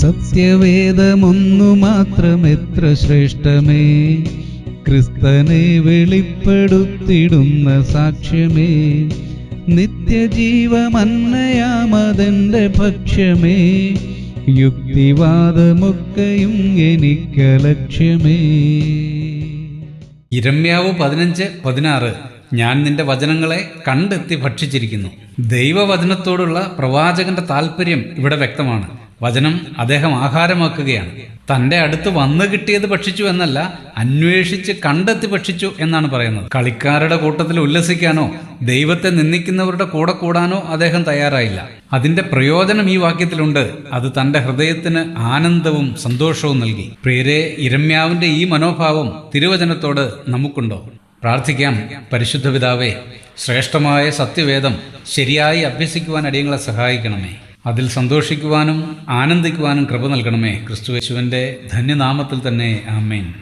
സത്യവേദമൊന്നു മാത്രം എത്ര ശ്രേഷ്ഠമേ ക്രിസ്തനെ വെളിപ്പെടുത്തിടുന്ന സാക്ഷ്യമേ? നിത്യജീവമന്നയാമതെന്റെ ഭക്ഷ്യമേ? യുക്തിവാദമൊക്കെയും എനിക്ക് ലക്ഷ്യമേ. ഇരമ്യാവ് പതിനഞ്ച് പതിനാറ് ഞാൻ നിന്റെ വചനങ്ങളെ കണ്ടെത്തി ഭക്ഷിച്ചിരിക്കുന്നു. ദൈവവചനത്തോടുള്ള പ്രവാചകന്റെ താല്പര്യം ഇവിടെ വ്യക്തമാണ്. വചനം അദ്ദേഹം ആഹാരമാക്കുകയാണ്. തന്റെ അടുത്ത് വന്നു കിട്ടിയത് ഭക്ഷിച്ചു എന്നല്ല അന്വേഷിച്ച് കണ്ടെത്തി ഭക്ഷിച്ചു എന്നാണ് പറയുന്നത്. കളിക്കാരുടെ കൂട്ടത്തിൽ ഉല്ലസിക്കാനോ ദൈവത്തെ നിന്ദിക്കുന്നവരുടെ കൂടെ കൂടാനോ അദ്ദേഹം തയ്യാറായില്ല. അതിന്റെ പ്രയോജനം ഈ വാക്യത്തിലുണ്ട്. അത് തന്റെ ഹൃദയത്തിന് ആനന്ദവും സന്തോഷവും നൽകി. പ്രിയരെ ഇരമ്യാവിന്റെ ഈ മനോഭാവം തിരുവചനത്തോട് നമുക്കുണ്ടോ? പ്രാർത്ഥിക്കാം. പരിശുദ്ധ പിതാവേ ശ്രേഷ്ഠമായ സത്യവേദം ശരിയായി അഭ്യസിക്കുവാൻ അടിയങ്ങളെ സഹായിക്കണമേ. അതിൽ സന്തോഷിക്കുവാനും ആനന്ദിക്കുവാനും കൃപ നൽകണമേ ക്രിസ്തുവേശുവിന്റെ ധന്യനാമത്തിൽ തന്നെ ആമേൻ.